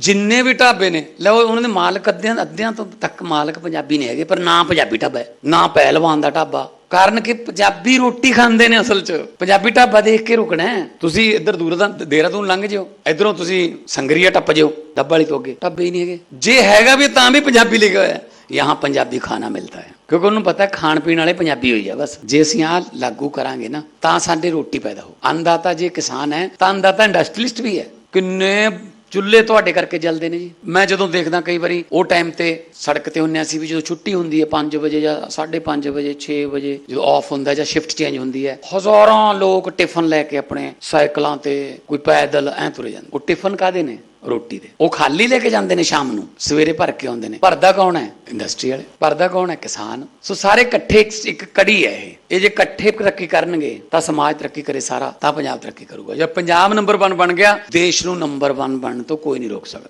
ਜਿੰਨੇ ਵੀ ਢਾਬੇ ਨੇ, ਲਓ ਉਹਨਾਂ ਦੇ ਮਾਲਕ ਅੱਧਿਆਂ ਅੱਧਿਆਂ ਤੋਂ ਤੱਕ ਮਾਲਕ ਪੰਜਾਬੀ ਨਹੀਂ ਹੈਗੇ, ਪਰ ਨਾ ਪੰਜਾਬੀ ਢਾਬਾ ਹੈ, ਨਾ ਪਹਿਲਵਾਨ ਦਾ ਢਾਬਾ। ਕਾਰਨ ਕਿ ਪੰਜਾਬੀ ਰੋਟੀ ਖਾਂਦੇ ਨੇ ਅਸਲ 'ਚ। ਪੰਜਾਬੀ ਢਾਬਾ ਦੇਖ ਕੇ ਰੁਕਣਾ ਤੁਸੀਂ ਇੱਧਰ ਦੂਰ ਦਾ ਦੇਹਰਾਦੂਨ ਲੰਘ ਜਿਓ, ਇਧਰੋਂ ਤੁਸੀਂ ਸੰਗਰੀਆ ਟੱਪ ਜਿਓ, ਡੱਬਾ ਵਾਲੀ ਤੋਂ ਅੱਗੇ ਢਾਬੇ ਹੀ ਨਹੀਂ ਹੈਗੇ। ਜੇ ਹੈਗਾ ਵੀ ਤਾਂ ਵੀ ਪੰਜਾਬੀ ਲਿਖਿਆ ਹੋਇਆ ਹੈ। ਪੰਜਾਬੀ ਖਾਣਾ ਮਿਲਦਾ ਹੈ, ਕਿਉਂਕਿ ਉਹਨੂੰ ਪਤਾ ਖਾਣ ਪੀਣ ਵਾਲੇ ਪੰਜਾਬੀ ਹੋਈ ਆ ਬਸ। ਜੇ ਅਸੀਂ ਆ ਲਾਗੂ ਕਰਾਂਗੇ ਨਾ, ਤਾਂ ਸਾਡੇ ਰੋਟੀ ਪੈਦਾ ਹੋ। ਅੰਦਾਤਾ ਜੇ ਕਿਸਾਨ ਹੈ, ਤਾਂ ਅੰਦਾਤਾ ਇੰਡਸਟਰੀਲਿਸਟ ਵੀ ਹੈ। ਕਿੰਨੇ ਚੁੱਲ੍ਹੇ ਤੁਹਾਡੇ ਕਰਕੇ ਜਲਦੇ ਨੇ ਜੀ। ਮੈਂ ਜਦੋਂ ਦੇਖਦਾ ਕਈ ਵਾਰੀ, ਉਹ ਟਾਈਮ ਤੇ ਸੜਕ ਤੇ ਹੁੰਨੇ ਅਸੀਂ ਵੀ ਜਦੋਂ ਛੁੱਟੀ ਹੁੰਦੀ ਹੈ 5 ਵਜੇ ਜਾਂ 5:30 ਵਜੇ 6 ਵਜੇ, ਜਦੋਂ ਆਫ ਹੁੰਦਾ ਜਾਂ ਸ਼ਿਫਟ ਚੇਂਜ ਹੁੰਦੀ ਹੈ, ਹਜ਼ਾਰਾਂ ਲੋਕ ਟਿਫਨ ਲੈ ਕੇ ਆਪਣੇ ਸਾਈਕਲਾਂ ਤੇ ਕੋਈ ਪੈਦਲ ਐਂ ਤੁਰੇ ਜਾਂਦੇ। ਉਹ ਟਿਫਨ ਕਾਦੇ ਨੇ? ਰੋਟੀ ਦੇ। ਉਹ ਖਾਲੀ ਲੈ ਕੇ ਜਾਂਦੇ ਨੇ ਸ਼ਾਮ ਨੂੰ ਸਵੇਰੇ ਭਰ ਕੇ ਆਉਂਦੇ ਨੇ। ਭਰਦਾ ਕੌਣ ਹੈ? ਇੰਡਸਟਰੀ ਵਾਲੇ। ਭਰਦਾ ਕੌਣ ਹੈ? ਕਿਸਾਨ। ਸੋ ਸਾਰੇ ਇਕੱਠੇ ਇੱਕ- ਇੱਕ ਕੜੀ ਹੈ ਇਹ। ਇਹ ਜੇ ਇਕੱਠੇ ਤਰੱਕੀ ਕਰਨਗੇ ਤਾਂ ਸਮਾਜ ਤਰੱਕੀ ਕਰੇ ਸਾਰਾ ਤਾਂ ਪੰਜਾਬ ਤਰੱਕੀ ਕਰੂਗਾ। ਜੇ ਪੰਜਾਬ ਨੰਬਰ 1 ਬਣ ਗਿਆ ਦੇਸ਼ ਨੂੰ ਨੰਬਰ 1 ਬਣਨ ਤੋਂ ਕੋਈ ਨਹੀਂ ਰੋਕ ਸਕਦਾ।